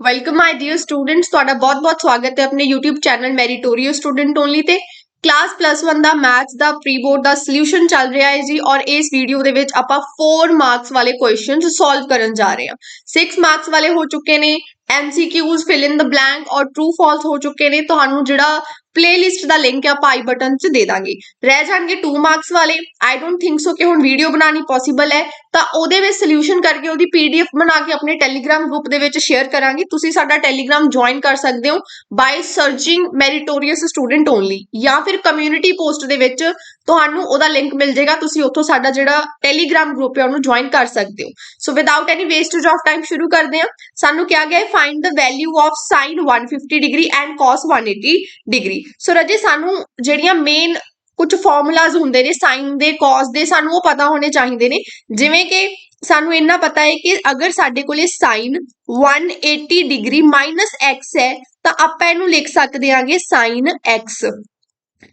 Welcome my dear students ਤੁਹਾਡਾ ਬਹੁਤ-ਬਹੁਤ ਸਵਾਗਤ ਹੈ ਆਪਣੇ YouTube channel meritorious student only ਤੇ। ਕਲਾਸ ਪਲੱਸ 1 ਦਾ ਮੈਥਸ ਦਾ ਪ੍ਰੀ ਬੋਰਡ ਦਾ ਸੋਲੂਸ਼ਨ ਚੱਲ ਰਿਹਾ ਹੈ ਜੀ। ਔਰ ਇਸ ਵੀਡੀਓ ਦੇ ਵਿੱਚ ਆਪਾਂ 4 ਮਾਰਕਸ ਵਾਲੇ ਕੁਐਸਚਨਸ ਸੋਲਵ ਕਰਨ ਜਾ ਰਹੇ ਹਾਂ। 6 ਮਾਰਕਸ ਵਾਲੇ ਹੋ ਚੁੱਕੇ ਨੇ। MCQs fill in the blank ਔਰ ਟਰੂ ਫਾਲਸ ਹੋ ਚੁੱਕੇ ਨੇ। ਤੁਹਾਨੂੰ ਜਿਹੜਾ ਪਲੇਲਿਸਟ ਦਾ ਲਿੰਕ ਆ ਪਾਈ ਬਟਨ 'ਚ ਦੇ ਦਾਂਗੇ। ਰਹਿ ਜਾਣਗੇ 2 ਮਾਰਕਸ ਵਾਲੇ। ਆਈ ਡੋਨਟ ਥਿੰਕ ਸੋ ਕਿ ਹੁਣ ਵੀਡੀਓ ਬਣਾਉਣੀ ਪੋਸੀਬਲ ਹੈ। ਤਾਂ ਉਹਦੇ ਵਿੱਚ ਸੋਲੂਸ਼ਨ ਕਰਕੇ ਉਹਦੀ ਪੀਡੀਐਫ ਬਣਾ ਕੇ ਆਪਣੇ ਟੈਲੀਗ੍ਰਾਮ ਗਰੁੱਪ ਦੇ ਵਿੱਚ ਸ਼ੇਅਰ ਕਰਾਂਗੇ। ਤੁਸੀਂ ਸਾਡਾ ਟੈਲੀਗ੍ਰਾਮ ਜੁਆਇਨ ਕਰ ਸਕਦੇ ਹੋ by searching meritorious student only ਜਾਂ ਫਿਰ ਕਮਿਊਨਿਟੀ ਪੋਸਟ ਦੇ ਵਿੱਚ ਤੁਹਾਨੂੰ ਉਹਦਾ ਲਿੰਕ ਮਿਲ ਜਾਏਗਾ, ਤੁਸੀਂ ਉੱਥੋਂ ਸਾਡਾ ਜਿਹੜਾ ਟੈਲੀਗ੍ਰਾਮ ਗਰੁੱਪ ਹੈ, ਉਹਨੂੰ ਜੁਆਇਨ ਕਰ ਸਕਦੇ ਹੋ। So without any wastage of time ਸ਼ੁਰੂ ਕਰਦੇ ਹਾਂ। ਸਾਨੂੰ ਕਿਹਾ ਗਿਆ ਹੈ find the value of sin 150 degree and cos 180 degree so ਰਜੇ, ਸਾਨੂੰ ਜਿਹੜੀਆਂ ਮੇਨ ਕੁਝ ਫਾਰਮੂਲਾਜ਼ ਹੁੰਦੇ ਨੇ ਸਾਈਨ ਦੇ, cos ਦੇ, ਸਾਨੂੰ ਉਹ ਪਤਾ ਹੋਣੇ ਚਾਹੀਦੇ ਨੇ। ਜਿਵੇਂ ਕਿ ਸਾਨੂੰ ਇੰਨਾ ਪਤਾ ਹੈ ਕਿ ਅਗਰ ਸਾਡੇ ਕੋਲੇ sin 180 ਡਿਗਰੀ ਮਾਈਨਸ x ਹੈ, ਤਾਂ ਆਪਾਂ ਇਹਨੂੰ ਲਿਖ ਸਕਦੇ ਹਾਂਗੇ ਸਾਈਨ x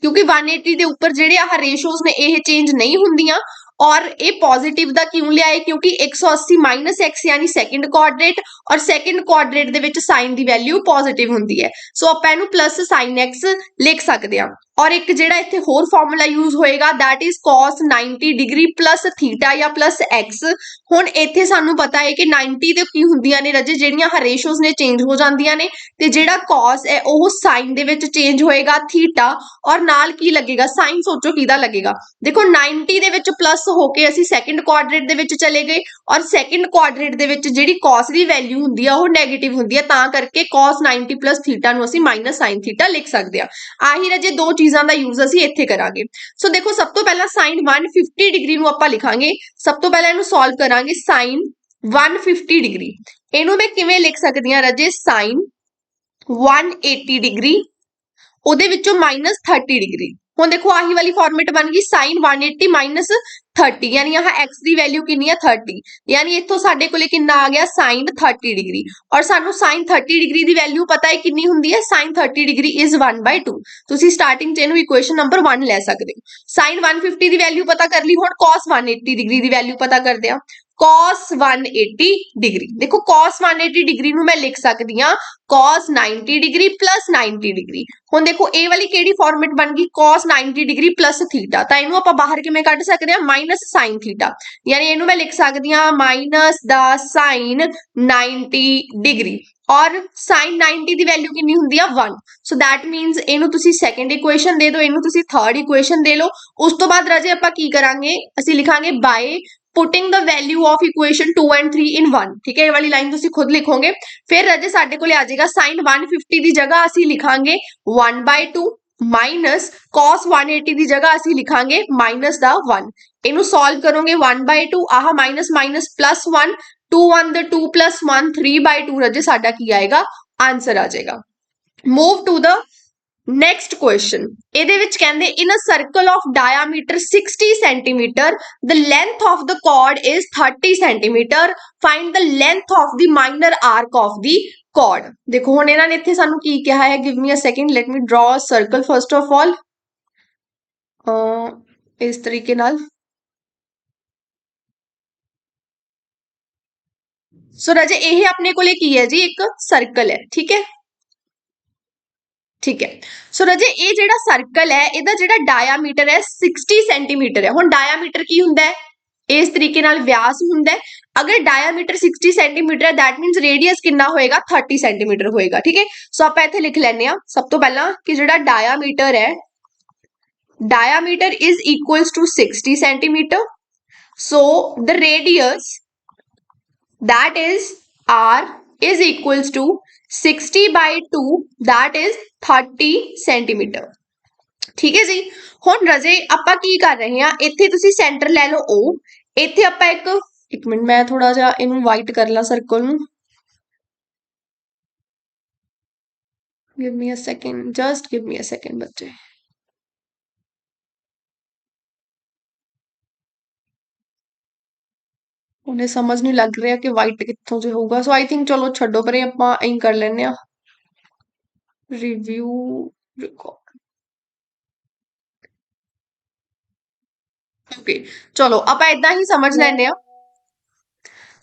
ਕਿਉਂਕਿ 180 ਦੇ ਉੱਪਰ ਜਿਹੜੇ ਆਹ ਰੇਸ਼ੋਜ਼ ਨੇ, ਇਹ ਚੇਂਜ ਨਹੀਂ ਹੁੰਦੀਆਂ ਔਰ ਇਹ ਪੋਜ਼ਿਟਿਵ ਦਾ ਕਿਉਂ ਲਿਆ ਹੈ ਕਿਉਂਕਿ 180 x ਯਾਨੀ ਸੈਕਿੰਡ ਕੁਆਡਰੇਟ ਔਰ ਸੈਕਿੰਡ ਕੁਆਡਰੇਟ ਦੇ ਵਿੱਚ ਸਾਈਨ ਦੀ ਵੈਲਿਊ ਪੋਜ਼ਿਟਿਵ ਹੁੰਦੀ ਹੈ। ਸੋ ਆਪਾਂ ਇਹਨੂੰ ਪਲੱਸ sin x ਲਿਖ ਸਕਦੇ ਹਾਂ। ਔਰ ਇੱਕ ਜਿਹੜਾ ਇੱਥੇ ਹੋਰ ਫਾਰਮੂਲਾ ਯੂਜ਼ ਹੋਏਗਾ, that is cos 90 degree plus theta ਜਾਂ ਪਲੱਸ x ਹੁਣ ਇੱਥੇ ਸਾਨੂੰ ਪਤਾ ਹੈ ਕਿ 90 ਤੇ ਕੀ ਹੁੰਦੀਆਂ ਨੇ ਰਜੇ, ਜਿਹੜੀਆਂ ਰੇਸ਼ੋਜ਼ ਨੇ ਚੇਂਜ ਹੋ ਜਾਂਦੀਆਂ ਨੇ, ਤੇ ਜਿਹੜਾ cos ਹੈ ਉਹ sin ਦੇ ਵਿੱਚ ਚੇਂਜ ਹੋਏਗਾ ਥੀਟਾ ਔਰ ਨਾਲ ਕੀ ਲੱਗੇਗਾ? sin ਸੋਚੋ ਕਿਹਦਾ ਲੱਗੇਗਾ? ਦੇਖੋ 90 ਦੇ ਵਿੱਚ ਪਲੱਸ ਹੋ ਕੇ ਅਸੀਂ ਸੈਕਿੰਡ ਕੁਆਡਰੇਟ ਦੇ ਵਿੱਚ ਚਲੇ ਗਏ ਔਰ ਸੈਕਿੰਡ ਕੁਆਡਰੇਟ ਦੇ ਵਿੱਚ ਜਿਹੜੀ cos ਦੀ ਵੈਲਿਊ ਹੁੰਦੀ ਆ, ਉਹ 네ਗੇਟਿਵ ਹੁੰਦੀ ਆ, ਤਾਂ ਕਰਕੇ cos 90 ਪਲੱਸ ਥੀਟਾ ਨੂੰ ਅਸੀਂ ਮਾਈਨਸ sin ਥੀਟਾ ਲਿਖ ਸਕਦੇ ਆ। ਆਹੀ ਰਜੇ, ਦੋ ਚੀਜ਼ਾਂ ਦਾ ਯੂਜ਼ ਅਸੀਂ ਇੱਥੇ ਕਰਾਂਗੇ। ਸੋ ਦੇਖੋ, ਸਭ ਤੋਂ ਪਹਿਲਾਂ sin 150 ਡਿਗਰੀ ਨੂੰ ਆਪਾਂ ਲਿਖਾਂਗੇ। ਸਭ ਤੋਂ ਪਹਿਲਾਂ ਇਹਨੂੰ ਸੋਲਵ ਕਰਾਂਗੇ sin 150 ਡਿਗਰੀ। ਇਹਨੂੰ ਮੈਂ ਕਿਵੇਂ ਲਿਖ ਸਕਦੀ ਹਾਂ ਰਜੇ? sin 180 degree. ਉਹਦੇ ਵਿੱਚੋਂ -30 ਡਿਗਰੀ। ਹੁਣ ਦੇਖੋ ਆਹੀ ਵਾਲੀ ਫਾਰਮੈਟ ਬਣ ਗਈ sin 180 30 ਯਾਨੀ ਆਹ x ਦੀ ਵੈਲਿਊ ਕਿੰਨੀ ਆ 30 ਯਾਨੀ ਇੱਥੋਂ ਸਾਡੇ ਕੋਲੇ ਕਿੰਨਾ ਆ ਗਿਆ sin 30 ਡਿਗਰੀ ਔਰ ਸਾਨੂੰ sin 30 ਡਿਗਰੀ ਦੀ ਵੈਲਿਊ ਪਤਾ ਹੈ ਕਿੰਨੀ ਹੁੰਦੀ ਹੈ? sin 30 ਡਿਗਰੀ ਇਜ਼ 1/2 ਤੁਸੀਂ ਸਟਾਰਟਿੰਗ ਚ ਇਹਨੂੰ ਇਕੁਏਸ਼ਨ ਨੰਬਰ 1 ਲੈ ਸਕਦੇ ਹੋ। sin 150 ਦੀ ਵੈਲਿਊ ਪਤਾ ਕਰ ਲਈ, ਹੁਣ cos 180 ਡਿਗਰੀ ਦੀ ਵੈਲਿਊ ਪਤਾ ਕਰਦੇ ਆ। Cos 180 ਡਿਗਰੀ ਦੇਖੋ cos 180 ਡਿਗਰੀ ਨੂੰ ਮੈਂ ਲਿਖ ਸਕਦੀ ਹਾਂ। cos 90 ਡਿਗਰੀ 90 ਡਿਗਰੀ ਹੁਣ ਦੇਖੋ ਇਹ ਵਾਲੀ ਕਿਹੜੀ ਫਾਰਮੈਟ ਬਣ ਗਈ? cos 90 ਡਿਗਰੀ ਥੀਟਾ ਤਾਂ ਇਹਨੂੰ ਆਪਾਂ ਬਾਹਰ ਕਿਵੇਂ ਕੱਢ ਸਕਦੇ ਹਾਂ? ਮਾਈਨਸ sin ਥੀਟਾ ਯਾਨੀ ਇਹਨੂੰ ਮੈਂ ਲਿਖ ਸਕਦੀ ਹਾਂ ਮਾਈਨਸ ਦਾ sin 90 ਡਿਗਰੀ ਔਰ sin 90 ਦੀ ਵੈਲਿਊ ਕਿੰਨੀ ਹੁੰਦੀ ਆ? 1 ਸੋ ਥੈਟ ਮੀਨਸ ਇਹਨੂੰ ਤੁਸੀਂ ਸੈਕੰਡ ਇਕੁਏਸ਼ਨ ਦੇ ਦਿਓ, ਇਹਨੂੰ ਤੁਸੀਂ ਥਰਡ ਇਕੁਏਸ਼ਨ ਦੇ ਲਓ। ਉਸ ਤੋਂ ਬਾਅਦ ਰਾਜੇ ਆਪਾਂ ਕੀ ਕਰਾਂਗੇ? ਅਸੀਂ ਲਿਖਾਂਗੇ ਬਾਈ putting the value of equation 2 and 3 in 1 ਠੀਕ ਹੈ ਇਹ ਵਾਲੀ ਲਾਈਨ ਤੁਸੀਂ ਖੁਦ ਲਿਖੋਗੇ ਫਿਰ ਰਾਜੇ ਸਾਡੇ ਕੋਲੇ ਆ ਜਾਏਗਾ sin 150 ਦੀ ਜਗ੍ਹਾ ਅਸੀਂ ਲਿਖਾਂਗੇ 1/2 ਮਾਈਨਸ cos 180 ਦੀ ਜਗ੍ਹਾ ਅਸੀਂ ਲਿਖਾਂਗੇ ਮਾਈਨਸ ਦਾ 1 ਇਹਨੂੰ ਸੋਲਵ ਕਰੋਗੇ 1/2 ਆਹ minus minus plus 1 2 1 the 2 plus 1 3/2 ਰਾਜੇ ਸਾਡਾ ਕੀ ਆਏਗਾ ਆਨਸਰ ਆ ਜਾਏਗਾ move to the next question ਇਹਦੇ ਵਿੱਚ ਕਹਿੰਦੇ in a circle of diameter 60 centimetre the length of the chord is 30 centimetre find the length of the minor arc of the chord ਦੇਖੋ, ਹੁਣ ਇਹਨਾਂ ਨੇ ਇੱਥੇ ਸਾਨੂੰ ਕੀ ਕਿਹਾ ਹੈ? Give me a second let me draw a circle first of all ਇਸ ਤਰੀਕੇ ਨਾਲ। ਸੋ ਰਾਜੇ, ਇਹ ਆਪਣੇ ਕੋਲੇ ਕੀ ਹੈ ਜੀ? ਇੱਕ ਸਰਕਲ ਹੈ, ਠੀਕ ਹੈ? ਠੀਕ ਹੈ। ਸੋ ਰਜੇ, ਇਹ ਜਿਹੜਾ ਸਰਕਲ ਹੈ, ਇਹਦਾ ਜਿਹੜਾ ਡਾਇਆਮੀਟਰ ਹੈ 60 ਸੈਂਟੀਮੀਟਰ ਹੈ। ਹੁਣ ਡਾਇਆਮੀਟਰ ਕੀ ਹੁੰਦਾ ਹੈ? ਇਸ ਤਰੀਕੇ ਨਾਲ ਵਿਆਸ ਹੁੰਦਾ ਹੈ। ਅਗਰ ਡਾਇਆਮੀਟਰ 60 ਸੈਂਟੀਮੀਟਰ ਹੈ ਥੈਟ ਮੀਨਸ ਰੇਡੀਅਸ ਕਿੰਨਾ ਹੋਏਗਾ? 30 ਸੈਂਟੀਮੀਟਰ ਹੋਏਗਾ, ਠੀਕ ਹੈ। ਸੋ ਆਪਾਂ ਇੱਥੇ ਲਿਖ ਲੈਨੇ ਆ ਸਭ ਤੋਂ ਪਹਿਲਾਂ ਕਿ ਜਿਹੜਾ ਡਾਇਆਮੀਟਰ ਹੈ diameter is equals to 60 centimetre so the radius that is r is equals to 60 by 2 that is 30 centimetre ਠੀਕ ਹੈ ਜੀ ਹੁਣ ਰਜੇ ਆਪਾਂ ਕੀ ਕਰ ਰਹੇ ਹਾਂ ਇੱਥੇ ਤੁਸੀਂ ਸੈਂਟਰ ਲੈ ਲਓ O. ਇੱਥੇ ਆਪਾਂ ਇੱਕ ਇੱਕ ਮਿੰਟ ਮੈਂ ਥੋੜਾ ਜਿਹਾ ਇਹਨੂੰ ਵਾਈਟ ਕਰ ਲਾਂ ਸਰਕਲ ਨੂੰ give me a second, just give me a second ਬੱਚੇ ਉਹਨੇ ਸਮਝ ਨਹੀਂ ਲੱਗ ਰਿਹਾ ਕਿ ਵਾਈਟ ਕਿੱਥੋਂ ਜੇ ਹੋਊਗਾ ਸੋ ਆਈ ਥਿੰਕ ਚਲੋ ਛੱਡੋ ਪਰੇ ਆਪਾਂ ਐਂ ਕਰ ਲੈਨੇ ਆ ਰਿਵਿਊ ਰਿਕਾਰਡ ਓਕੇ ਚਲੋ ਆਪਾਂ ਇਦਾਂ ਹੀ ਸਮਝ ਲੈਨੇ ਆ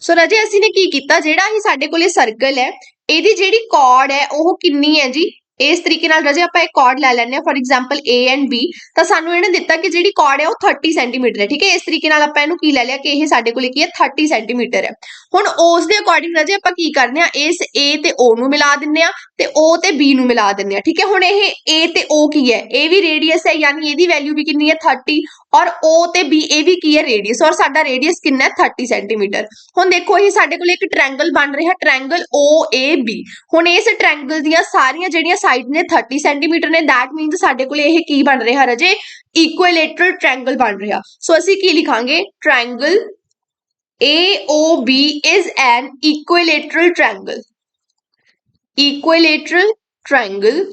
ਸੋ ਰਾਜੇ ਅਸੀਂ ਨੇ ਕੀ ਕੀਤਾ ਜਿਹੜਾ ਹੀ ਸਾਡੇ ਕੋਲੇ ਸਰਕਲ ਹੈ ਇਹਦੀ ਜਿਹੜੀ ਚੌੜ ਹੈ ਉਹ ਕਿੰਨੀ ਹੈ ਜੀ ਇਸ ਤਰੀਕੇ ਨਾਲ ਰਾਜੇ ਆਪਾਂ ਇੱਕ ਕਾਰਡ ਲੈ ਲੈਂਦੇ ਹਾਂ for example A and B, ਤਾਂ ਸਾਨੂੰ ਇਹਨੇ ਦਿੱਤਾ ਕਿ ਜਿਹੜੀ ਚੌੜ ਹੈ ਉਹ 30 ਸੈਂਟੀਮੀਟਰ ਹੈ, ਠੀਕ ਹੈ? ਇਸ ਤਰੀਕੇ ਨਾਲ ਆਪਾਂ ਇਹਨੂੰ ਕੀ ਲੈ ਲਿਆ ਕਿ ਇਹ ਸਾਡੇ ਕੋਲੇ ਕੀ ਹੈ? 30 ਸੈਂਟੀਮੀਟਰ ਹੈ। ਹੁਣ ਉਸ ਦੇ ਅਕੋਰਡਿੰਗ ਰਾਜੇ ਆਪਾਂ ਕੀ ਕਰਨੇ ਆ ਇਸ A ਤੇ O ਨੂੰ ਮਿਲਾ ਦਿੰਨੇ ਆ ਤੇ O ਤੇ B ਨੂੰ ਮਿਲਾ ਦਿੰਨੇ ਆ ਠੀਕ ਹੈ? ਹੁਣ ਇਹ A ਤੇ O ਕੀ ਹੈ? ਇਹ ਵੀ ਰੇਡੀਅਸ ਹੈ, ਯਾਨੀ ਇਹਦੀ ਵੈਲਿਊ ਵੀ ਕਿੰਨੀ ਹੈ? 30 ਔਰ O ਤੇ B, ਇਹ ਵੀ ਕੀ ਹੈ? ਰੇਡੀਅਸ ਔਰ ਸਾਡਾ ਰੇਡੀਅਸ ਕਿੰਨਾ ਹੈ? 30 ਸੈਂਟੀਮੀਟਰ ਹੁਣ ਦੇਖੋ, ਇਹ ਸਾਡੇ ਕੋਲ ਇੱਕ ਟ੍ਰਾਇੰਗਲ ਬਣ ਰਿਹਾ ਟ੍ਰਾਇੰਗਲ OAB ਹੁਣ ਇਸ ਟ੍ਰਾਇੰਗਲ ਦੀਆਂ ਸਾਰੀਆਂ ਜਿਹੜੀਆਂ ਸਾਈਡ ਨੇ 30 ਸੈਂਟੀਮੀਟਰ ਨੇ ਥੈਟ ਮੀਨਸ ਸਾਡੇ ਕੋਲ ਇਹ ਕੀ ਬਣ ਰਿਹਾ ਰਜੇ ਇਕੁਇਲੇਟਰਲ ਟ੍ਰਾਇੰਗਲ ਬਣ ਰਿਹਾ ਸੋ ਅਸੀਂ ਕੀ ਲਿਖਾਂਗੇ triangle AOB is an equilateral triangle equilateral triangle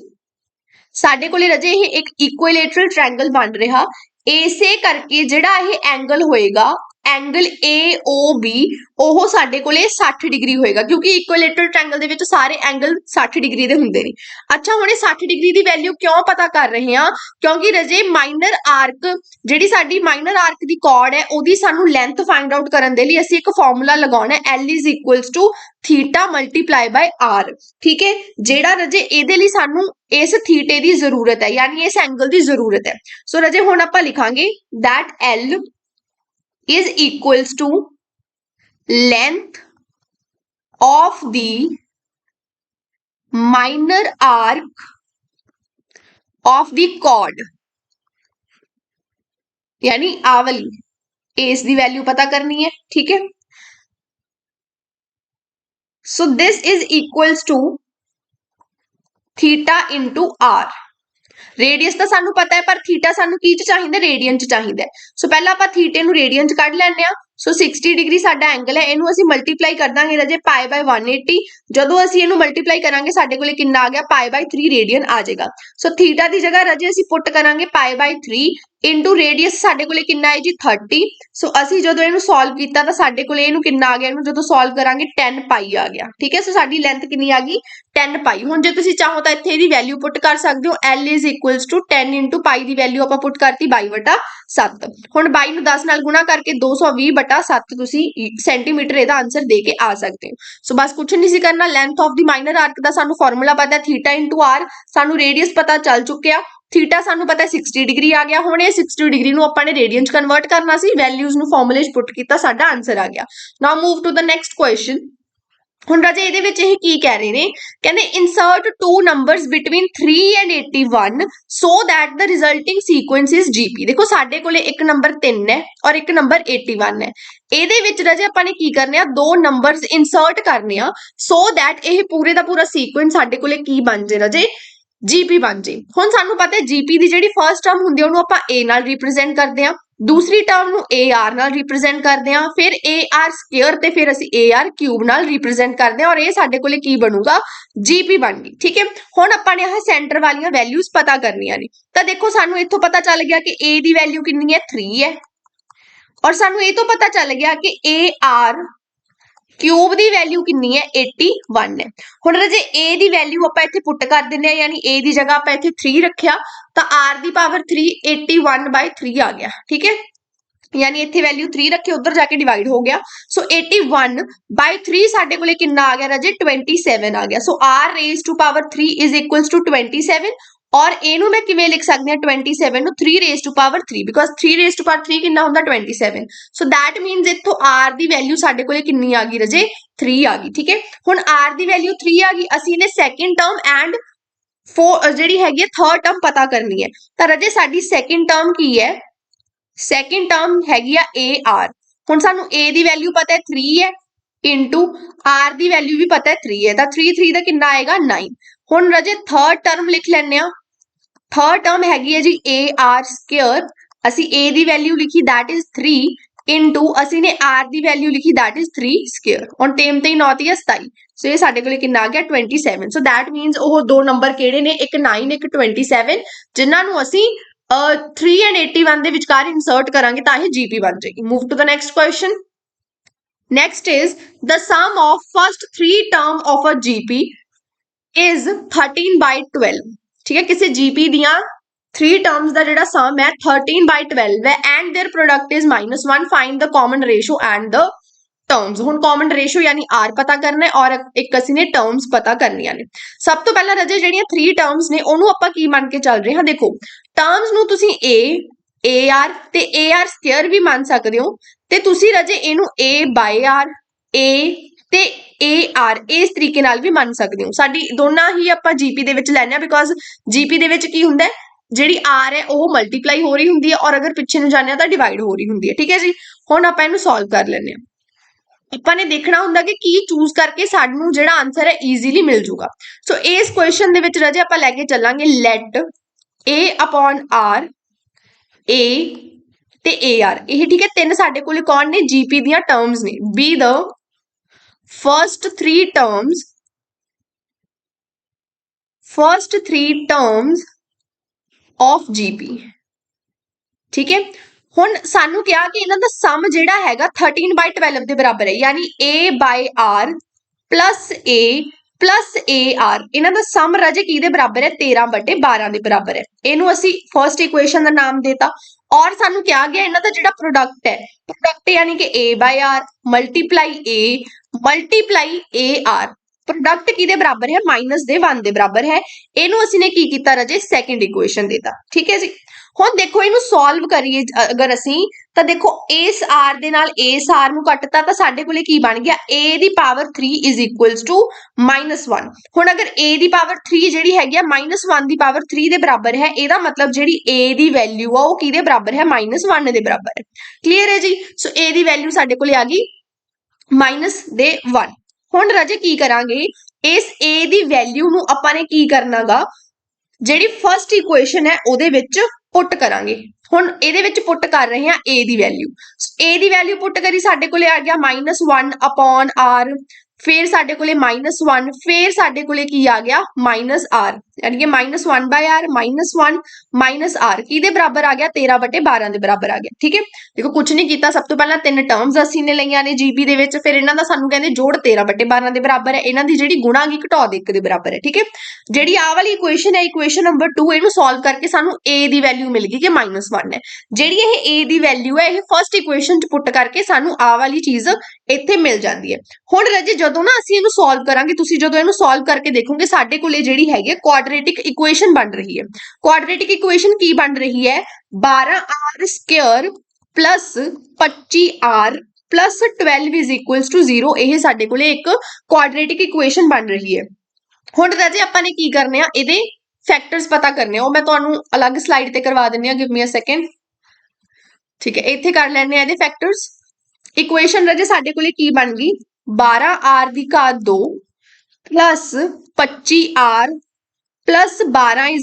ਸਾਡੇ ਕੋਲੇ ਰਜੇ ਇਹ ਇੱਕ ਇਕੁਇਲੇਟਰਲ ਟ੍ਰਾਇੰਗਲ ਬਣ ਰਿਹਾ ਇਸੇ ਕਰਕੇ ਜਿਹੜਾ ਇਹ ਐਂਗਲ ਹੋਏਗਾ ਐਂਗਲ AOB ਉਹ ਸਾਡੇ ਕੋਲੇ 60 ਡਿਗਰੀ ਹੋਏਗਾ, ਕਿਉਂਕਿ ਇਕੁਇਲੇਟਰਲ ਟ੍ਰਾਇੰਗਲ ਦੇ ਵਿੱਚ ਸਾਰੇ ਐਂਗਲ 60 ਡਿਗਰੀ ਦੇ ਹੁੰਦੇ ਨੇ। ਅੱਛਾ, ਹੁਣ ਇਹ 60 ਡਿਗਰੀ ਦੀ ਵੈਲਿਊ ਕਿਉਂ ਪਤਾ ਕਰ ਰਹੇ ਹਾਂ? ਕਿਉਂਕਿ ਰਜੇ ਮਾਈਨਰ ਆਰਕ ਜਿਹੜੀ ਸਾਡੀ ਮਾਈਨਰ ਆਰਕ ਦੀ ਚੌੜ ਹੈ, ਉਹਦੀ ਸਾਨੂੰ ਲੈਂਥ ਫਾਈਂਡ ਆਊਟ ਕਰਨ ਦੇ ਲਈ ਅਸੀਂ ਇੱਕ ਫਾਰਮੂਲਾ ਲਗਾਉਣਾ ਹੈ, L theta multiply by r, ਠੀਕ ਹੈ? ਜਿਹੜਾ ਰਜੇ ਇਹਦੇ ਲਈ ਸਾਨੂੰ ਇਸ ਥੀਟੇ ਦੀ ਜ਼ਰੂਰਤ ਹੈ, ਯਾਨੀ ਇਸ ਐਂਗਲ ਦੀ ਜ਼ਰੂਰਤ ਹੈ। ਸੋ ਰਜੇ ਹੁਣ ਆਪਾਂ ਲਿਖਾਂਗੇ that L is equals to length of the minor arc of the chord यानी आ वाली एस दी वैल्यू पता करनी है ठीक है so this is equals to theta into R radius ਤਾਂ ਸਾਨੂੰ ਪਤਾ ਹੈ, ਪਰ ਥੀਟਾ ਸਾਨੂੰ ਕੀ ਚ ਚਾਹੀਦਾ? ਰੇਡੀਅਨ ਚ ਚਾਹੀਦਾ ਸੋ ਪਹਿਲਾਂ ਆਪਾਂ ਥੀਟੇ ਨੂੰ ਰੇਡੀਅਨ ਚ ਕੱਢ ਲੈਂਦੇ ਆ ਸੋ 60 ਡਿਗਰੀ ਸਾਡਾ ਐਂਗਲ ਹੈ, ਇਹਨੂੰ ਅਸੀਂ ਮਲਟੀਪਲਾਈ ਕਰ ਦਾਂਗੇ ਰਜੇ ਪਾਈ ਬਾਈ 180 ਜਦੋਂ ਅਸੀਂ ਇਹਨੂੰ ਮਲਟੀਪਲਾਈ ਕਰਾਂਗੇ, ਸਾਡੇ ਕੋਲੇ ਕਿੰਨਾ ਆ ਗਿਆ? ਪਾਈ ਬਾਈ 3 ਰੇਡੀਅਨ ਆ ਜਾਏਗਾ। ਸੋ ਥੀਟਾ ਦੀ ਜਗ੍ਹਾ ਰਜੇ ਅਸੀਂ ਪੁੱਟ ਕਰਾਂਗੇ ਪਾਈ ਬਾਈ 3 ਇਨਟੂ ਰੇਡੀਅਸ ਸਾਡੇ ਕੋਲੇ ਕਿੰਨਾ ਹੈ ਜੀ? 30 ਸੋ ਅਸੀਂ ਜਦੋਂ ਇਹਨੂੰ ਸੋਲਵ ਕੀਤਾ ਤਾਂ ਸਾਡੇ ਕੋਲੇ ਇਹਨੂੰ ਕਿੰਨਾ ਆ ਗਿਆ? ਇਹਨੂੰ ਜਦੋਂ ਸੋਲਵ ਕਰਾਂਗੇ 10 ਪਾਈ ਆ ਗਿਆ। ਠੀਕ ਹੈ? ਸੋ ਸਾਡੀ ਲੈਂਥ ਕਿੰਨੀ ਆ ਗਈ? 10 ਪਾਈ ਹੁਣ ਜੇ ਤੁਸੀਂ ਚਾਹੋ ਤਾਂ ਇੱਥੇ ਇਹਦੀ ਵੈਲਿਊ ਪੁੱਟ ਕਰ ਸਕਦੇ ਹੋ। L 10 ਇਨਟੂ ਪਾਈ ਦੀ ਵੈਲਿਊ ਆਪਾਂ ਪੁੱਟ ਕਰਤੀ 22 ਬਟਾ 7 ਹੁਣ 22 ਨੂੰ 10 ਨਾਲ ਗੁਣਾ ਕਰਕੇ 220 ਬਟਾ 7 ਤੁਸੀਂ ਸੈਂਟੀਮੀਟਰ ਇਹਦਾ ਆਨਸਰ ਦੇ ਕੇ ਆ ਸਕਦੇ ਹੋ। ਸੋ ਬਸ ਕੁਝ ਨਹੀਂ ਸੀ ਕਰਨਾ length of the minor arc ਦਾ ਸਾਨੂੰ ਫਾਰਮੂਲਾ ਪਤਾ ਥੀਟਾ ਇਨਟੂ ਆਰ ਸਾਨੂੰ ਰੇਡੀਅਸ ਪਤਾ ਚੱਲ ਚੁੱਕਿਆ। ਥੀਟਾ ਸਾਨੂੰ ਪਤਾ ਹੈ 60 ਡਿਗਰੀ ਆ ਗਿਆ। ਹੁਣ ਇਹ 60 ਡਿਗਰੀ ਨੂੰ ਆਪਾਂ ਨੇ ਰੇਡੀਅਨ ਚ ਕਨਵਰਟ ਕਰਨਾ ਸੀ ਵੈਲਿਊਜ਼ ਨੂੰ ਫਾਰਮੂਲੇ ਚ ਪੁੱਟ ਕੀਤਾ, ਸਾਡਾ ਆਨਸਰ ਆ ਗਿਆ। Now move to the next question ਹੁਣ ਰਾਜੇ ਇਹਦੇ ਵਿੱਚ ਇਹ ਕੀ ਕਹਿ ਰਹੇ ਨੇ? ਕਹਿੰਦੇ insert two numbers between 3 and 81 so that the resulting sequence is gp ਦੇਖੋ, ਸਾਡੇ ਕੋਲੇ ਇੱਕ ਨੰਬਰ 3 ਹੈ ਔਰ ਇੱਕ ਨੰਬਰ 81 ਹੈ। ਇਹਦੇ ਵਿੱਚ ਰਾਜੇ ਆਪਾਂ ਨੇ ਕੀ ਕਰਨੇ ਆ? ਦੋ ਨੰਬਰਸ ਇਨਸਰਟ ਕਰਨੇ ਆ ਸੋ that ਇਹ ਪੂਰੇ ਦਾ ਪੂਰਾ ਸੀਕੁਐਂਸ ਸਾਡੇ ਕੋਲੇ ਕੀ ਬਣ ਜੇ ਰਾਜੇ? GP ਬਣ ਜੇ। ਹੁਣ ਸਾਨੂੰ ਪਤਾ ਹੈ GP ਦੀ ਜਿਹੜੀ ਫਰਸਟ ਟਰਮ ਹੁੰਦੀ ਹੈ ਉਹਨੂੰ ਆਪਾਂ A ਨਾਲ ਰਿਪਰੈਜ਼ੈਂਟ ਕਰਦੇ ਹਾਂ। ਦੂਸਰੀ ਟਰਮ ਨੂੰ AR ਨਾਲ ਰਿਪਰੈਜ਼ੈਂਟ ਕਰਦੇ ਹਾਂ। ਫਿਰ AR ਸਕੁਅਰ ਤੇ ਫਿਰ ਅਸੀਂ AR ਕਿਊਬ ਨਾਲ ਰਿਪਰੈਜ਼ੈਂਟ ਕਰਦੇ ਹਾਂ ਔਰ ਇਹ ਸਾਡੇ ਕੋਲੇ ਕੀ ਬਣੂਗਾ? GP ਬਣ ਗਈ। ਠੀਕ ਹੈ? ਹੁਣ ਆਪਾਂ ਨੇ ਇਹ ਸੈਂਟਰ ਵਾਲੀਆਂ ਵੈਲਿਊਜ਼ ਪਤਾ ਕਰਨੀਆਂ ਨੇ। ਤਾਂ ਦੇਖੋ, ਸਾਨੂੰ ਇੱਥੋਂ ਪਤਾ ਚੱਲ ਗਿਆ ਕਿ A ਦੀ ਵੈਲਿਊ ਕਿੰਨੀ ਹੈ? 3 ਹੈ। ਔਰ ਸਾਨੂੰ ਇਹ ਤੋਂ ਪਤਾ ਚੱਲ ਗਿਆ ਕਿ AR ਕਿਊਬ ਦੀ ਵੈਲਿਊ ਕਿੰਨੀ ਹੈ? 81 ਹੈ। ਹੁਣ ਰਾਜੇ a ਦੀ ਵੈਲਿਊ ਆਪਾਂ ਇੱਥੇ ਪੁੱਟ ਕਰ ਦਿੰਦੇ ਆ ਯਾਨੀ a ਦੀ ਜਗ੍ਹਾ ਆਪਾਂ ਇੱਥੇ 3 ਰੱਖਿਆ, ਤਾਂ r ਦੀ ਪਾਵਰ 3 81 3 ਆ ਗਿਆ, ਠੀਕ ਹੈ? ਯਾਨੀ ਇੱਥੇ ਵੈਲਿਊ 3 ਰੱਖੀ, ਉਧਰ ਜਾ ਕੇ ਡਿਵਾਈਡ ਹੋ ਗਿਆ। ਸੋ 81 3 ਸਾਡੇ ਕੋਲੇ ਕਿੰਨਾ ਆ ਗਿਆ ਰਾਜੇ? 27 ਆ ਗਿਆ। So r raise to power 3 is equals to 27 ਔਰ ਇਹਨੂੰ ਮੈਂ ਕਿਵੇਂ ਲਿਖ ਸਕਦੀ ਹਾਂ? 27 ਨੂੰ 3 raise to power 3 because 3 raise to power 3 ਕਿੰਨਾ ਹੁੰਦਾ? 27 ਸੋ that means ਇੱਥੋਂ r ਦੀ ਵੈਲਿਊ ਸਾਡੇ ਕੋਲੇ ਕਿੰਨੀ ਆ ਗਈ ਰਜੇ? 3 ਆ ਗਈ, ਠੀਕ ਹੈ? ਹੁਣ r ਦੀ ਵੈਲਿਊ 3 ਆ ਗਈ, ਅਸੀਂ ਇਹਨੇ ਸੈਕਿੰਡ ਟਰਮ ਐਂਡ ਫੋਰ ਜਿਹੜੀ ਹੈਗੀ ਹੈ ਥਰਡ ਟਰਮ ਪਤਾ ਕਰਨੀ ਹੈ। ਤਾਂ ਰਜੇ, ਸਾਡੀ ਸੈਕਿੰਡ ਟਰਮ ਕੀ ਹੈ? ਸੈਕਿੰਡ ਟਰਮ ਹੈਗੀ ਆ AR ਹੁਣ ਸਾਨੂੰ A ਦੀ ਵੈਲਿਊ ਪਤਾ ਹੈ 3 ਹੈ ਇੰਟੂ R ਦੀ ਵੈਲਿਊ ਵੀ ਪਤਾ ਹੈ 3 ਹੈ। ਤਾਂ 3 3 ਦਾ ਕਿੰਨਾ ਆਏਗਾ? 9 ਹੁਣ ਰਜੇ ਥਰਡ ਟਰਮ ਲਿਖ ਲੈਣੇ ਆ ਥਰਡ ਟਰਮ ਹੈਗੀ ਹੈ ਜੀ AR ਸਕੁਅਰ ਅਸੀਂ A ਦੀ ਵੈਲਿਊ ਲਿਖੀ, that is 3 ਇਨਟੂ ਅਸੀਂ ਨੇ R ਦੀ ਵੈਲਿਊ ਲਿਖੀ, that is 3 ਸਕੁਅਰ ਹੁਣ ਟੇਮ ਤੇ 9 ਤੇ 27 ਸੋ ਇਹ ਸਾਡੇ ਕੋਲ ਕਿੰਨਾ ਆ ਗਿਆ? 27 ਸੋ that means ਉਹ ਦੋ ਨੰਬਰ ਕਿਹੜੇ ਨੇ? ਇੱਕ 9 ਇੱਕ 27 ਜਿਨ੍ਹਾਂ ਨੂੰ ਅਸੀਂ 3 ਐਂਡ 81 ਦੇ ਵਿਚਕਾਰ ਇਨਸਰਟ ਕਰਾਂਗੇ ਤਾਂ ਇਹ GP ਬਣ ਜਾਏਗੀ। Move to the next question next is, the sum of first three term of a GP is 13 by 12 ਠੀਕ ਹੈ, ਕਿਸੇ GP ਦੀਆਂ 3 terms ਦਾ ਜਿਹੜਾ sum ਹੈ 13 by 12 ਹੈ, and their product is 1 find the common ratio and the terms ਹੁਣ common ratio ਯਾਨੀ r ਪਤਾ ਕਰਨਾ ਹੈ ਔਰ ਇੱਕ ਅਸੀਂ ਨੇ ਟਰਮਸ ਪਤਾ ਕਰਨੀਆਂ ਨੇ। ਸਭ ਤੋਂ ਪਹਿਲਾਂ ਰਜੇ ਜਿਹੜੀਆਂ 3 ਟਰਮਸ ਨੇ, ਉਹਨੂੰ ਆਪਾਂ ਕੀ ਮੰਨ ਕੇ ਚੱਲ ਰਹੇ ਹਾਂ? ਦੇਖੋ ਟਰਮਸ ਨੂੰ ਤੁਸੀਂ a ar ਤੇ ar ਸਕੁਅਰ ਵੀ ਮੰਨ ਸਕਦੇ ਹੋ। ਤੇ ਤੁਸੀਂ ਰਜੇ ਇਹਨੂੰ a by r, a ਤੇ ਏ ਆਰ ਇਸ ਤਰੀਕੇ ਨਾਲ ਵੀ ਮੰਨ ਸਕਦੇ ਹੋ। ਸਾਡੀ ਦੋਨਾਂ ਹੀ ਆਪਾਂ gp ਦੇ ਵਿੱਚ ਲੈਣੇ ਆ ਬਿਕੋਜ਼ gp ਦੇ ਵਿੱਚ ਕੀ ਹੁੰਦਾ ਹੈ? ਜਿਹੜੀ r ਹੈ, ਉਹ ਮਲਟੀਪਲਾਈ ਹੋ ਰਹੀ ਹੁੰਦੀ ਹੈ ਔਰ ਅਗਰ ਪਿੱਛੇ ਨੂੰ ਜਾਂਦੇ ਆ ਤਾਂ ਡਿਵਾਈਡ ਹੋ ਰਹੀ ਹੁੰਦੀ ਹੈ। ਠੀਕ ਹੈ ਜੀ? ਹੁਣ ਆਪਾਂ ਇਹਨੂੰ ਸੋਲਵ ਕਰ ਲੈਂਦੇ ਹਾਂ। ਆਪਾਂ ਨੇ ਦੇਖਣਾ ਹੁੰਦਾ ਕਿ ਕੀ ਚੂਜ਼ ਕਰਕੇ ਸਾਨੂੰ ਜਿਹੜਾ ਆਨਸਰ ਹੈ ਈਜ਼ੀਲੀ ਮਿਲ ਜੂਗਾ। ਸੋ ਇਸ ਕੁਐਸਚਨ ਦੇ ਵਿੱਚ ਰਜੇ ਆਪਾਂ ਲੈ ਕੇ ਚੱਲਾਂਗੇ let a upon r, a ਤੇ ar ਇਹ ਠੀਕ ਹੈ, ਤਿੰਨ ਸਾਡੇ ਕੋਲ ਕੌਣ ਨੇ? Gp ਦੀਆਂ ਟਰਮਸ ਨੇ। Be the first three terms first three terms of gp ਠੀਕ ਹੈ ਹੁਣ ਸਾਨੂੰ ਕਿਹਾ ਕਿ ਇਹਨਾਂ ਦਾ ਸਮ ਜਿਹੜਾ ਹੈਗਾ 13 by 12 ਦੇ ਬਰਾਬਰ ਹੈ ਯਾਨੀ a by r plus a plus ar ਇਹਨਾਂ ਦਾ ਸਮ ਰਾਜੇ ਕੀ ਦੇ ਬਰਾਬਰ ਹੈ? 13 ਬਟੇ 12 ਦੇ ਬਰਾਬਰ ਹੈ। ਇਹਨੂੰ ਅਸੀਂ ਫਰਸਟ ਇਕੁਏਸ਼ਨ ਦਾ ਨਾਮ ਦੇਤਾ। ਔਰ ਸਾਨੂੰ ਕਿਹਾ ਗਿਆ ਇਹਨਾਂ ਦਾ ਜਿਹੜਾ ਪ੍ਰੋਡਕਟ ਹੈ ਪ੍ਰੋਡਕਟ ਯਾਨੀ ਕਿ a by r multiply a multiply ar product ਕਿਹਦੇ ਬਰਾਬਰ ਹੈ? ਮਾਈਨਸ ਦੇ 1 ਦੇ ਬਰਾਬਰ ਹੈ। ਇਹਨੂੰ ਅਸੀਂ ਨੇ ਕੀ ਕੀਤਾ ਰਾਜੇ? ਸੈਕੰਡ ਇਕੁਏਸ਼ਨ ਦੇਤਾ। ਠੀਕ ਹੈ ਜੀ? ਹੁਣ ਦੇਖੋ ਇਹਨੂੰ ਸੋਲਵ ਕਰੀਏ ਅਗਰ ਅਸੀਂ, ਤਾਂ ਦੇਖੋ ਇਸ r ਦੇ ਨਾਲ ਇਸ r ਨੂੰ ਕੱਟਤਾ ਤਾਂ ਸਾਡੇ ਕੋਲੇ ਕੀ ਬਣ ਗਿਆ? A the power 3 is equals to minus 1 ਹੁਣ ਅਗਰ a ਦੀ ਪਾਵਰ 3 ਜਿਹੜੀ ਹੈਗੀ ਆ, minus 1 ਦੀ ਪਾਵਰ 3 ਦੇ ਬਰਾਬਰ ਹੈ, ਇਹਦਾ ਮਤਲਬ ਜਿਹੜੀ a ਦੀ ਵੈਲਿਊ ਆ, ਉਹ ਕਿਹਦੇ ਬਰਾਬਰ ਹੈ? Minus 1 ਦੇ ਬਰਾਬਰ। ਹੈ ਕਲੀਅਰ ਹੈ ਜੀ? ਸੋ a ਦੀ ਵੈਲਿਊ ਸਾਡੇ ਕੋਲੇ ਆ ਗਈ ਮਾਈਨਸ ਦੇ 1 ਹੁਣ ਰਾਜੇ ਕੀ ਕਰਾਂਗੇ? ਇਸ a ਦੀ ਵੈਲਿਊ ਨੂੰ ਆਪਾਂ ਨੇ ਕੀ ਕਰਨਾਗਾ? ਜਿਹੜੀ ਫਰਸਟ ਇਕੁਏਸ਼ਨ ਹੈ, ਉਹਦੇ ਵਿੱਚ ਪੁੱਟ ਕਰਾਂਗੇ। ਹੁਣ ਇਹਦੇ ਵਿੱਚ ਪੁੱਟ ਕਰ ਰਹੇ ਹਾਂ a ਦੀ ਵੈਲਿਊ a ਦੀ ਵੈਲਿਊ ਪੁੱਟ ਕਰੀ ਸਾਡੇ ਕੋਲੇ ਆ ਗਿਆ -1 ਅਪੋਨ r, ਫਿਰ ਸਾਡੇ ਕੋਲੇ -1 ਫਿਰ ਸਾਡੇ ਕੋਲੇ ਕੀ ਆ ਗਿਆ? -r ਯਾਨੀ ਕਿ -1 by r -1 -r ਕਿਹਦੇ ਬਰਾਬਰ ਆ ਗਿਆ? 13 ਬਟੇ 12 ਦੇ ਬਰਾਬਰ ਆ ਗਿਆ, ਠੀਕ ਹੈ? ਦੇਖੋ ਕੁਝ ਨਹੀਂ ਕੀਤਾ, ਸਭ ਤੋਂ ਪਹਿਲਾਂ ਤਿੰਨ ਟਰਮਸ ਅਸੀਂ ਨੇ ਲਈਆਂ ਨੇ ਜੀਬੀ ਦੇ ਵਿੱਚ, ਫਿਰ ਇਹਨਾਂ ਦਾ ਸਾਨੂੰ ਕਹਿੰਦੇ ਜੋੜ 13 ਬਟੇ 12 ਦੇ ਬਰਾਬਰ ਹੈ, ਇਹਨਾਂ ਦੀ ਜਿਹੜੀ ਗੁਣਾ ਗੀ ਘਟਾ ਦੇ 1 ਦੇ ਬਰਾਬਰ ਹੈ, ਠੀਕ ਹੈ? ਜਿਹੜੀ ਆਹ ਵਾਲੀ ਇਕੁਏਸ਼ਨ ਹੈ ਇਕੁਏਸ਼ਨ ਨੰਬਰ 2 ਇਹਨੂੰ ਸੋਲਵ ਕਰਕੇ ਸਾਨੂੰ a ਦੀ ਵੈਲਿਊ ਮਿਲ ਗਈ, ਕਿ -1 ਹੈ। ਜਿਹੜੀ ਇਹ a ਦੀ ਵੈਲਿਊ ਹੈ, ਇਹ ਫਰਸਟ ਇਕੁਏਸ਼ਨ ਚ ਪੁੱਟ ਕਰਕੇ ਸਾਨੂੰ ਆਹ ਵਾਲੀ ਚੀਜ਼ ਇੱਥੇ ਮਿਲ ਜਾਂਦੀ ਹੈ। ਹੁਣ ਰਜੇ, ਜਦੋਂ ਨਾ ਅਸੀਂ ਇਹਨੂੰ ਸੋਲਵ ਕਰਾਂਗੇ, ਤੁਸੀਂ ਜਦੋਂ ਇਹਨੂੰ ਸੋਲਵ ਕਰਕੇ ਦੇਖੋਗੇ, ਸਾਡੇ ਕੋਲੇ ਜਿਹੜੀ ਹੈਗੀ ਹੈ ਕੁਆਡਰੇਟਿਕ ਇਕੁਏਸ਼ਨ ਬਣ ਰਹੀ ਹੈ ਕੁਆਡਰੇਟਿਕ ਇਕੁਏਸ਼ਨ ਕੀ ਬਣ ਰਹੀ ਹੈ 12r square plus 25r plus 12 is equals to 0 ਇਹ ਸਾਡੇ ਕੋਲੇ ਇੱਕ ਕੁਆਡਰੇਟਿਕ ਇਕੁਏਸ਼ਨ ਬਣ ਰਹੀ ਹੈ। ਹੁਣ ਰਾਜੇ ਆਪਾਂ ਨੇ ਕੀ ਕਰਨੇ ਆ? ਇਹਦੇ ਫੈਕਟਰਸ ਪਤਾ ਕਰਨੇ ਆ। ਉਹ ਮੈਂ ਤੁਹਾਨੂੰ ਅਲੱਗ ਸਲਾਈਡ ਤੇ ਕਰਵਾ ਦਿੰਨੀ ਆ ਗਿਵ ਮੀ ਅ ਸੈਕਿੰਡ ਠੀਕ ਹੈ, ਇੱਥੇ ਕਰ ਲੈਣੇ ਆ ਇਹਦੇ ਫੈਕਟਰਸ ਇਕੁਏਸ਼ਨ ਰਾਜੇ ਸਾਡੇ ਕੋਲੇ ਕੀ ਬਣ ਗਈ? 12r ਦੀ ਘਾਤ 2 ਪਲੱਸ 25r ਪਲੱਸ 12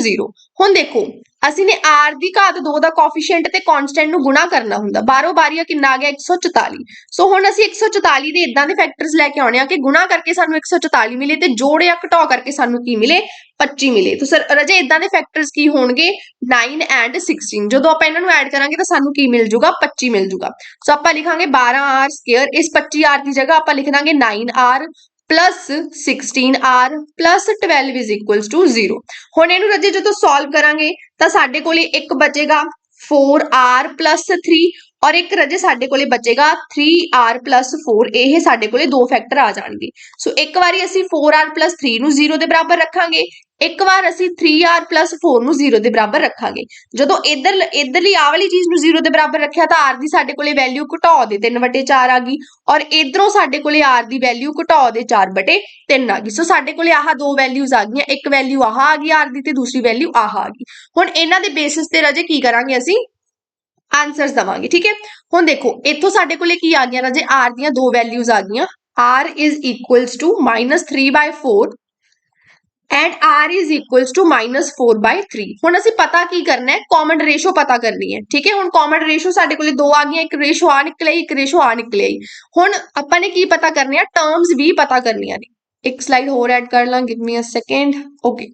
0 ਹੁਣ ਦੇਖੋ, ਅਸੀਂ ਨੇ r ਦੀ ਘਾਤ 2 ਦਾ ਕੋਫੀਸ਼ੀਐਂਟ ਤੇ ਕਨਸਟੈਂਟ ਨੂੰ ਗੁਣਾ ਕਰਨਾ ਹੁੰਦਾ। ਬਾਰੋ ਬਾਰੀਆ ਕਿੰਨਾ ਆ ਗਿਆ? 144 ਸੋ ਹੁਣ ਅਸੀਂ 144 ਦੇ ਇਦਾਂ ਦੇ ਫੈਕਟਰਸ ਲੈ ਕੇ ਆਉਣੇ ਆ ਕਿ ਗੁਣਾ ਕਰਕੇ ਸਾਨੂੰ 144 ਮਿਲੇ ਤੇ ਜੋੜ ਜਾਂ ਘਟਾ ਕਰਕੇ ਸਾਨੂੰ ਕੀ ਮਿਲੇ? 25 ਮਿਲੇ। ਤਾਂ ਸਰ ਰਜੇ ਇਦਾਂ ਦੇ ਫੈਕਟਰਸ ਕੀ ਹੋਣਗੇ? 9 ਐਂਡ 16 ਜਦੋਂ ਆਪਾਂ ਇਹਨਾਂ ਨੂੰ ਐਡ ਕਰਾਂਗੇ ਤਾਂ ਸਾਨੂੰ ਕੀ ਮਿਲ ਜੂਗਾ? 25 ਮਿਲ ਜੂਗਾ। ਸੋ ਆਪਾਂ ਲਿਖਾਂਗੇ 12r ਸਕੁਅਰ ਇਸ 25r ਦੀ ਜਗ੍ਹਾ ਆਪਾਂ ਲਿਖ ਦਾਂਗੇ 9r plus 16r plus 12 is equals to 0 ਹੁਣ ਇਹਨੂੰ ਰਜੇ ਜਦੋਂ ਸੋਲਵ ਕਰਾਂਗੇ ਤਾਂ ਸਾਡੇ ਕੋਲੇ ਇੱਕ ਬਚੇਗਾ 4r plus 3 ਔਰ ਇੱਕ ਰਜੇ ਸਾਡੇ ਕੋਲੇ ਬਚੇਗਾ 3r plus 4 ਇਹ ਸਾਡੇ ਕੋਲੇ ਦੋ ਫੈਕਟਰ ਆ ਜਾਣਗੇ। ਸੋ ਇੱਕ ਵਾਰੀ ਅਸੀਂ 4r plus 3 ਨੂੰ 0 ਦੇ ਬਰਾਬਰ ਰੱਖਾਂਗੇ, ਇੱਕ ਵਾਰ ਅਸੀਂ 3r plus 4 ਨੂੰ 0 ਦੇ ਬਰਾਬਰ ਰੱਖਾਂਗੇ। ਜਦੋਂ ਇਧਰ, ਇਧਰਲੀ ਆਹ ਵਾਲੀ ਚੀਜ਼ ਨੂੰ 0 ਦੇ ਬਰਾਬਰ ਰੱਖਿਆ, ਤਾਂ r ਦੀ ਸਾਡੇ ਕੋਲੇ ਵੈਲਿਊ ਘਟਾਓ ਦੇ 3/4 ਆ ਗਈ, ਔਰ ਇਧਰੋਂ ਸਾਡੇ ਕੋਲੇ r ਦੀ ਵੈਲਿਊ ਘਟਾਓ ਦੇ 4/3 ਆ ਗਈ। ਸੋ ਸਾਡੇ ਕੋਲੇ ਆਹ ਦੋ ਵੈਲਿਊਜ਼ ਆ ਗਈਆਂ, ਇੱਕ ਵੈਲਿਊ ਆਹ ਆ ਗਈ r ਦੀ ਤੇ ਦੂਸਰੀ ਵੈਲਿਊ ਆਹ ਆ ਗਈ। ਹੁਣ ਇਹਨਾਂ ਦੇ ਬੇਸਿਸ ਤੇ ਰਾਜੇ ਕੀ ਕਰਾਂਗੇ ਅਸੀਂ? ਆਨਸਰਸ ਦਵਾਂਗੇ, ਠੀਕ ਹੈ? ਹੁਣ ਦੇਖੋ, ਇੱਥੋਂ ਸਾਡੇ ਕੋਲੇ ਕੀ ਆ ਗਿਆ ਰਾਜੇ r ਦੀਆਂ ਦੋ ਵੈਲਿਊਜ਼ ਆ ਗਈਆਂ, r is equals to -3/4 and r is equals to -4/3 ਹੁਣ ਅਸੀਂ ਪਤਾ ਕੀ ਕਰਨਾ ਹੈ? ਕਾਮਨ ਰੇਸ਼ੋ ਪਤਾ ਕਰਨੀ ਹੈ, ਠੀਕ ਹੈ? ਹੁਣ ਕਾਮਨ ਰੇਸ਼ੋ ਸਾਡੇ ਕੋਲੇ ਦੋ ਆ ਗਈਆਂ, ਇੱਕ ਰੇਸ਼ੋ ਆ ਨਿਕਲ ਆਈ ਇੱਕ ਰੇਸ਼ੋ ਆ ਨਿਕਲ। ਆਈ ਹੁਣ ਆਪਾਂ ਨੇ ਕੀ ਪਤਾ ਕਰਨੇ ਆ? ਟਰਮਸ ਵੀ ਪਤਾ ਕਰਨੀਆਂ ਨੇ। ਇੱਕ ਸਲਾਈਡ ਹੋਰ ਐਡ ਕਰ ਲਾਂ give me a second okay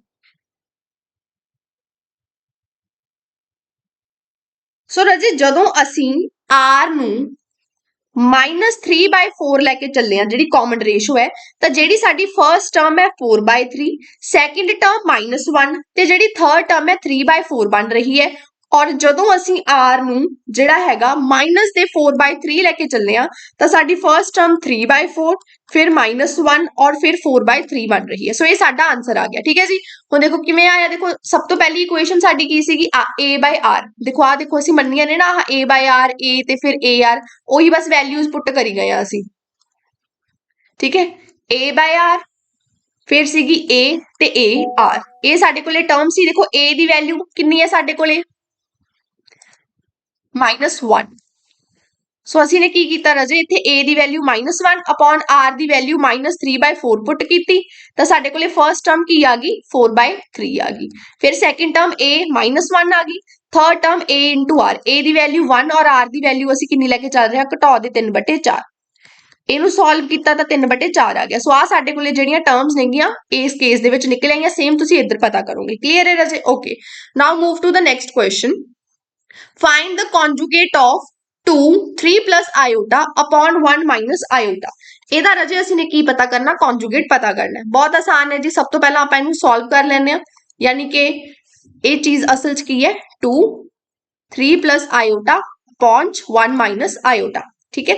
so ਰਜੇ, ਜਦੋਂ ਅਸੀਂ r ਨੂੰ -3 by 4 ਲੈ ਕੇ ਚੱਲੇ ਆ ਜਿਹੜੀ ਕਾਮਨ ਰੇਸ਼ੋ ਹੈ, ਤਾਂ ਜਿਹੜੀ ਸਾਡੀ ਫਰਸਟ ਟਰਮ ਹੈ 4 by 3 ਸੈਕਿੰਡ ਟਰਮ -1 ਤੇ ਜਿਹੜੀ ਥਰਡ ਟਰਮ ਹੈ 3 by 4 ਬਣ ਰਹੀ ਹੈ। ਔਰ ਜਦੋਂ ਅਸੀਂ r ਨੂੰ ਜਿਹੜਾ ਹੈਗਾ ਮਾਈਨਸ ਦੇ 4/3 ਲੈ ਕੇ ਚੱਲੇ ਆ ਤਾਂ ਸਾਡੀ ਫਰਸਟ ਟਰਮ 3/4 ਫਿਰ -1 ਔਰ ਫਿਰ 4/3 ਬਣ ਰਹੀ ਹੈ। ਸੋ ਇਹ ਸਾਡਾ ਆਨਸਰ ਆ ਗਿਆ, ਠੀਕ ਹੈ ਜੀ? ਹੁਣ ਦੇਖੋ ਕਿਵੇਂ ਆਇਆ, ਦੇਖੋ ਸਭ ਤੋਂ ਪਹਿਲੀ ਇਕੁਏਸ਼ਨ ਸਾਡੀ ਕੀ ਸੀਗੀ? a/r ਦੇਖੋ, ਆ ਦੇਖੋ, ਅਸੀਂ ਮੰਨੀਆਂ ਨੇ ਨਾ, ਆਹ a/r a ਤੇ ਫਿਰ ar ਉਹੀ ਬਸ ਵੈਲਿਊਜ਼ ਪੁੱਟ ਕਰੀ ਗਏ ਆ ਅਸੀਂ। ਠੀਕ ਹੈ? A/r ਫਿਰ ਸੀਗੀ a ਤੇ a r ਇਹ ਸਾਡੇ ਕੋਲੇ ਟਰਮ ਸੀ, ਦੇਖੋ a ਦੀ ਵੈਲਿਊ ਕਿੰਨੀ ਹੈ ਸਾਡੇ ਕੋਲੇ? -1 ਸੋ ਅਸੀਂ ਨੇ ਕੀ ਕੀਤਾ ਰਾਜੇ? ਇੱਥੇ a ਦੀ ਵੈਲਿਊ -1 ਅਪਨ r ਦੀ ਵੈਲਿਊ -3/4 ਪੁੱਟ ਕੀਤੀ। ਤਾਂ ਸਾਡੇ ਕੋਲੇ ਫਰਸਟ ਟਰਮ ਕੀ ਆ ਗਈ? 4/3 ਆ ਗਈ। ਫਿਰ ਸੈਕਿੰਡ ਟਰਮ a -1 ਆ ਗਈ। Third term a r a ਦੀ ਵੈਲਿਊ 1 ਔਰ r ਦੀ ਵੈਲਿਊ ਅਸੀਂ ਕਿੰਨੀ ਲੈ ਕੇ ਚੱਲ ਰਹੇ ਹਾਂ? ਘਟਾਓ ਦੇ 3/4 ਇਹਨੂੰ ਸੋਲਵ ਕੀਤਾ ਤਾਂ 3/4 ਆ ਗਿਆ। ਸੋ ਆ ਸਾਡੇ ਕੋਲੇ ਜਿਹੜੀਆਂ ਟਰਮਸ ਨੇਗੀਆਂ, ਇਸ ਕੇਸ ਦੇ ਵਿੱਚ ਨਿਕਲ ਆਈਆਂ ਸੇਮ ਤੁਸੀਂ ਇੱਧਰ ਪਤਾ ਕਰੋਗੇ। ਕਲੀਅਰ ਹੈ ਰਾਜੇ? Okay now move to the next question find the conjugate of 2 3 plus iota upon 1 minus iota. ਇਹਦਾ ਰਾਜੇ ਅਸੀਂ ਨੇ ਕੀ ਪਤਾ ਕਰਨਾ? Conjugate ਪਤਾ ਕਰਨਾ ਬਹੁਤ ਆਸਾਨ ਹੈ ਜੀ। ਸਭ ਤੋਂ ਪਹਿਲਾਂ ਆਪਾਂ ਇਹਨੂੰ ਸੋਲਵ ਕਰ ਲੈਂਦੇ ਆ ਯਾਨੀ ਕਿ ਇਹ ਚੀਜ਼ ਅਸਲ 'ਚ ਕੀ ਹੈ? 2 3 plus iota upon 1 minus iota ਠੀਕ ਹੈ?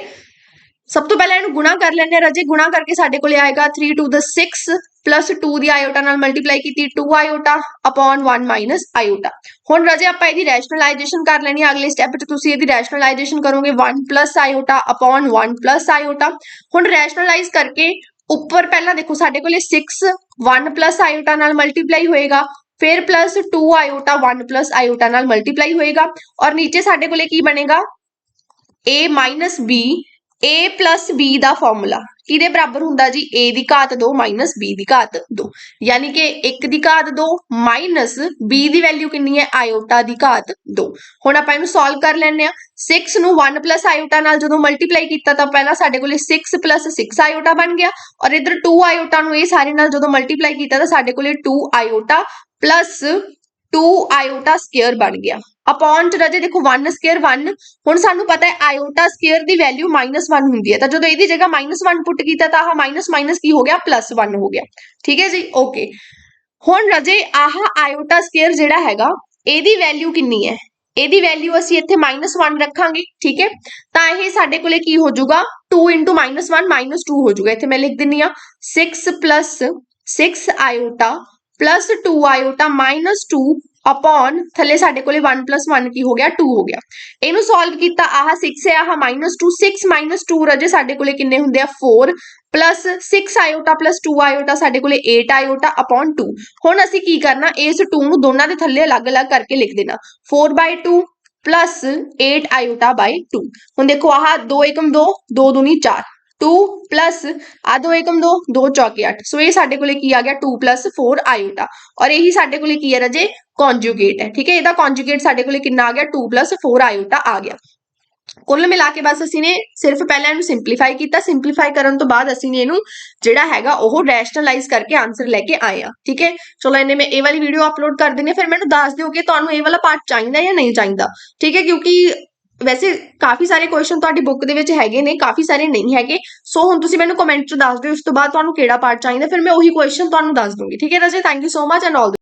ਸਭ ਤੋਂ ਪਹਿਲਾਂ ਇਹਨੂੰ ਗੁਣਾ ਕਰ ਲੈਂਦੇ ਆ ਰਾਜੇ। ਗੁਣਾ ਕਰਕੇ ਸਾਡੇ ਕੋਲੇ ਆਏਗਾ 3 to the 6 ਪਲੱਸ 2 ਦੀ ਆਇਓਟਾ ਨਾਲ ਮਲਟੀਪਲਾਈ ਕੀਤੀ 2 ਆਇਓਟਾ upon 1 ਮਾਈਨਸ ਆਇਓਟਾ ਹੁਣ ਰਾਜੇ ਆਪਾਂ ਇਹਦੀ ਰੈਸ਼ਨਲਾਈਜੇਸ਼ਨ ਕਰ ਲੈਣੀ ਹੈ ਅਗਲੇ ਸਟੈਪ 'ਚ ਤੁਸੀਂ ਇਹਦੀ ਰੈਸ਼ਨਲਾਈਜੇਸ਼ਨ ਕਰੋਗੇ 1 plus iota upon 1 plus iota ਹੁਣ ਰੈਸ਼ਨਲਾਈਜ਼ ਕਰਕੇ ਉੱਪਰ ਪਹਿਲਾਂ ਦੇਖੋ, ਸਾਡੇ ਕੋਲੇ 6 1 ਪਲੱਸ ਆਇਓਟਾ ਨਾਲ ਮਲਟੀਪਲਾਈ ਹੋਏਗਾ, ਫਿਰ ਪਲੱਸ 2 ਆਇਓਟਾ 1 ਪਲੱਸ ਆਇਓਟਾ ਨਾਲ ਮਲਟੀਪਲਾਈ ਹੋਏਗਾ, ਔਰ ਨੀਚੇ ਸਾਡੇ ਕੋਲੇ ਕੀ ਬਣੇਗਾ? A minus b, a plus b ਦਾ ਫਾਰਮੂਲਾ ਕਿਹਦੇ ਬਰਾਬਰ ਹੁੰਦਾ ਜੀ? A ਦੀ ਘਾਤ 2 minus b ਦੀ ਘਾਤ 2 ਯਾਨੀ ਕਿ 1 ਦੀ ਘਾਤ 2 minus b ਦੀ ਵੈਲਿਊ ਕਿੰਨੀ ਹੈ? ਆਇਓਟਾ ਦੀ ਘਾਤ 2 ਹੁਣ ਆਪਾਂ ਇਹਨੂੰ ਸੋਲਵ ਕਰ ਲੈਂਦੇ ਆ 6 ਨੂੰ 1 plus ਆਇਓਟਾ ਨਾਲ ਜਦੋਂ ਮਲਟੀਪਲਾਈ ਕੀਤਾ ਤਾਂ ਪਹਿਲਾਂ ਸਾਡੇ ਕੋਲੇ 6 plus 6 ਆਇਓਟਾ ਬਣ ਗਿਆ। ਔਰ ਇਧਰ 2 ਆਇਓਟਾ ਨੂੰ ਇਹ ਸਾਰੇ ਨਾਲ ਜਦੋਂ ਮਲਟੀਪਲਾਈ ਕੀਤਾ ਤਾਂ ਸਾਡੇ ਕੋਲੇ 2 ਆਇਓਟਾ plus 2 ਆਇਓਟਾ ਸਕੁਅਰ ਬਣ ਗਿਆ। ਅਪੋਨ ਚ ਰਾਜੇ ਦੇਖੋ 1 ਸਕੁਅਰ 1 ਹੁਣ ਸਾਨੂੰ ਪਤਾ ਹੈ ਆਇਓਟਾ ਸਕੁਅਰ ਦੀ ਵੈਲਿਊ -1 ਹੁੰਦੀ ਹੈ। ਤਾਂ ਜਦੋਂ ਇਹਦੀ ਜਗ੍ਹਾ -1 ਪੁੱਟ ਕੀਤਾ, ਤਾਂ ਆਹ ਮਾਈਨਸ ਮਾਈਨਸ ਕੀ ਹੋ ਗਿਆ? +1 ਹੋ ਗਿਆ। ਠੀਕ ਹੈ ਜੀ? ਓਕੇ ਹੁਣ ਰਾਜੇ, ਆਹ ਆਇਓਟਾ ਸਕੁਅਰ ਜਿਹੜਾ ਹੈਗਾ, ਇਹਦੀ ਵੈਲਿਊ ਕਿੰਨੀ ਹੈ? ਇਹਦੀ ਵੈਲਿਊ ਅਸੀਂ ਇੱਥੇ -1 ਰੱਖਾਂਗੇ, ਠੀਕ ਹੈ? ਤਾਂ ਇਹ ਸਾਡੇ ਕੋਲੇ ਕੀ ਹੋ ਜਾਊਗਾ? 2 1 2 ਹੋ ਜਾਊਗਾ। ਇੱਥੇ ਮੈਂ ਲਿਖ ਦਿੰਨੀ ਆ 6 6 ਆਇਓਟਾ ਪਲੱਸ 2 ਆਇਓਟਾ ਮਾਈਨਸ 2 ਅਪਨ ਥੱਲੇ ਸਾਡੇ ਕੋਲੇ 1 1 ਕੀ ਹੋ ਗਿਆ 2 ਹੋ ਗਿਆ ਇਹਨੂੰ ਸੋਲਵ ਕੀਤਾ ਆਹ 6 ਹੈ ਆਹ ਮਾਈਨਸ 2 6 ਮਾਈਨਸ 2 ਰਜੇ ਸਾਡੇ ਕੋਲੇ ਕਿੰਨੇ ਹੁੰਦੇ ਆ 4 ਪਲੱਸ 6 ਆਇਓਟਾ ਪਲੱਸ 2 ਆਇਓਟਾ ਸਾਡੇ ਕੋਲੇ 8 ਆਇਓਟਾ ਅਪਨ 2 ਹੁਣ ਅਸੀਂ ਕੀ ਕਰਨਾ ਇਸ 2 ਨੂੰ ਦੋਨਾਂ ਦੇ ਥੱਲੇ ਅਲੱਗ-ਅਲੱਗ ਕਰਕੇ ਲਿਖ ਦੇਣਾ 4/2 ਪਲੱਸ 8 ਆਇਓਟਾ ਬਾਈ 2 ਹੁਣ ਦੇਖੋ ਆਹ 2 ਏਕਮ 2 2 ਦੂਨੀ 4 2 ਪਲੱਸ ਆ 2 ਏਕਮ 2 2 ਚੌਕੇ 8 ਸੋ ਇਹ ਸਾਡੇ ਕੋਲੇ ਕੀ ਆ ਗਿਆ? 2 ਪਲੱਸ 4 ਆਇਓਟਾ ਔਰ ਇਹੀ ਸਾਡੇ ਕੋਲੇ ਕੀ ਹੈ ਰਜੇ? ਕੰਜੂਗੇਟ ਹੈ, ਠੀਕ ਹੈ? ਇਹਦਾ ਕੰਜੂਗੇਟ ਸਾਡੇ ਕੋਲੇ ਕਿੰਨਾ ਆ ਗਿਆ? 2 ਪਲੱਸ 4 ਆਇਓਟਾ ਆ ਗਿਆ। ਕੁੱਲ ਮਿਲਾ ਕੇ ਬਸ ਅਸੀਂ ਨੇ ਸਿਰਫ ਪਹਿਲਾਂ ਇਹਨੂੰ ਸਿੰਪਲੀਫਾਈ ਕੀਤਾ। ਸਿੰਪਲੀਫਾਈ ਕਰਨ ਤੋਂ ਬਾਅਦ ਅਸੀਂ ਨੇ ਇਹਨੂੰ ਜਿਹੜਾ ਹੈਗਾ ਉਹ ਰੈਸ਼ਨਲਾਈਜ਼ ਕਰਕੇ ਆਨਸਰ ਲੈ ਕੇ ਆਏ ਆ, ਠੀਕ ਹੈ? ਚਲੋ ਇਹਨੇ ਮੈਂ ਇਹ ਵਾਲੀ ਵੀਡੀਓ ਅਪਲੋਡ ਕਰ ਦਿੰਦੀ ਹਾਂ, ਫਿਰ ਮੈਨੂੰ ਦੱਸ ਦਿਓ ਕਿ ਤੁਹਾਨੂੰ ਇਹ ਵਾਲਾ ਪਾਰਟ ਚਾਹੀਦਾ ਜਾਂ ਨਹੀਂ ਚਾਹੀਦਾ, ਠੀਕ ਹੈ? ਕਿਉਂਕਿ ਵੈਸੇ ਕਾਫੀ ਸਾਰੇ ਕੁਐਸਚਨ ਤੁਹਾਡੀ ਬੁੱਕ ਦੇ ਵਿੱਚ ਹੈਗੇ ਨੇ, ਕਾਫੀ ਸਾਰੇ ਨਹੀਂ ਹੈਗੇ। ਸੋ ਹੁਣ ਤੁਸੀਂ ਮੈਨੂੰ ਕਮੈਂਟ 'ਚ ਦੱਸ ਦਿਓ, ਉਸ ਤੋਂ ਬਾਅਦ ਤੁਹਾਨੂੰ ਕਿਹੜਾ ਪਾਰਟ ਚਾਹੀਦਾ, ਫਿਰ ਮੈਂ ਉਹੀ ਕੁਐਸਚਨ ਤੁਹਾਨੂੰ ਦੱਸ ਦੂੰਗੀ। ਠੀਕ ਹੈ ਰਾਜੇ? Thank you so much and all